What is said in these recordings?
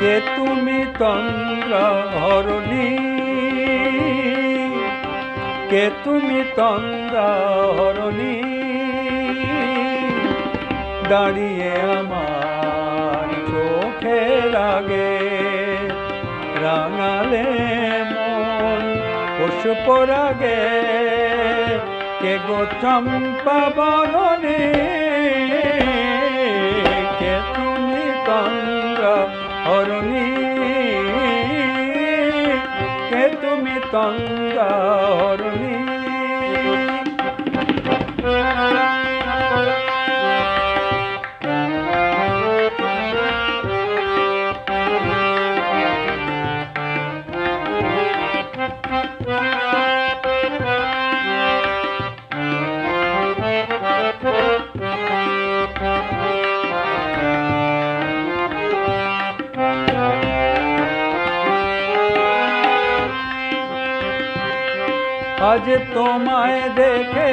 কে তুমি তন্দ্র হরণী? কে তুমি তন্দ্র হরণী? দাঁড়িয়ে আমার চোখে লাগে রাঙালে মন পশু পরাগে কে গো চম্পা কে তুমি তন্দ্র হরণী? কে তুমি তন্দ্র হরণী? আজ তোমায় দেখে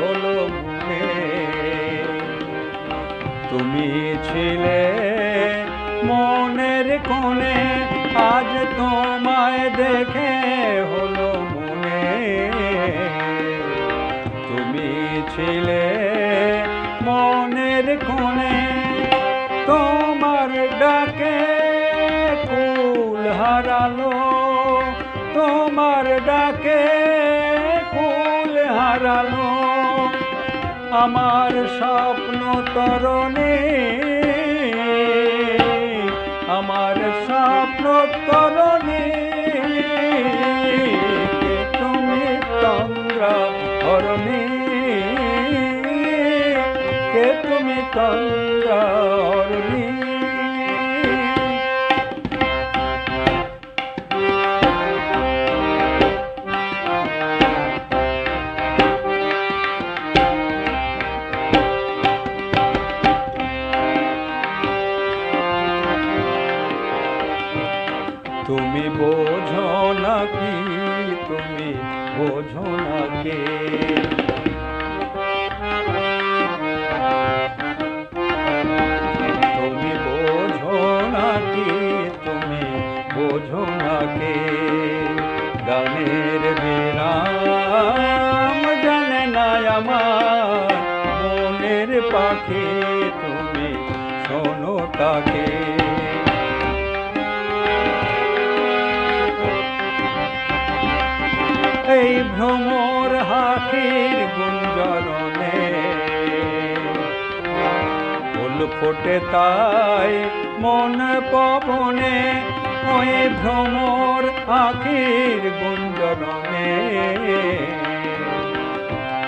হলো মনে। তুমি ছিলে মনের কোণে, আজ তোমায় দেখে হলো মনে। তুমি ছিলে মনের কোণে, তোমার ডাকে কুল হারালো। তোমার ডাকে হারালো আমার স্বপ্ন তরণে। আমার স্বপ্ন তরণে। তুমি তন্দ্র হরণে কে তুমি তন্দ্র হরণে তুমি বোঝো না কি, তুমি বোঝো না কে? তুমি বোঝো না কি, তুমি বোঝো না কে? গানের বিরাম জানে না আমার মনের পাখি, তুমি শোনো তাকে। ভ্রমর হাতির গুঞ্জরণে ফুল ফোটে তাই মন পবনে, ওই ভ্রমর আখির গুঞ্জরণে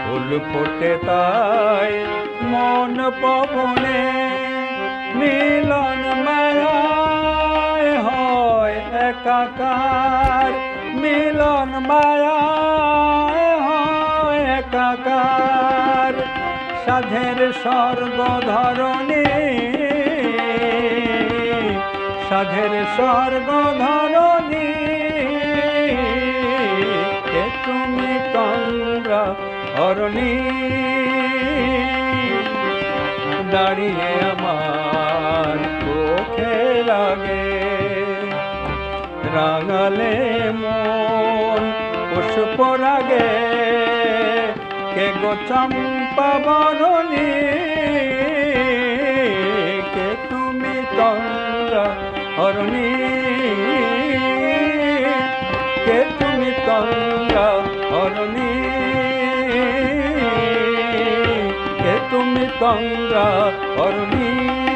ফুল ফোটে তাই মন পবনে, মিলন মায়ায় হয় একাকার। মিলন মায়ায় একাকার সাধের স্বর্গ ধরণী সাধের স্বর্গ ধরণী কে তুমি তন্দ্র হরণী? দাঁড়িয়ে আমার চোখে লাগে। রাঙালে মন পুষ্প রাগে। কে গো চম্পা বরণী? কে তুমি তন্দ্র হরণী? কে তুমি তন্দ্র হরণী? কে তুমি তন্দ্র হরণী?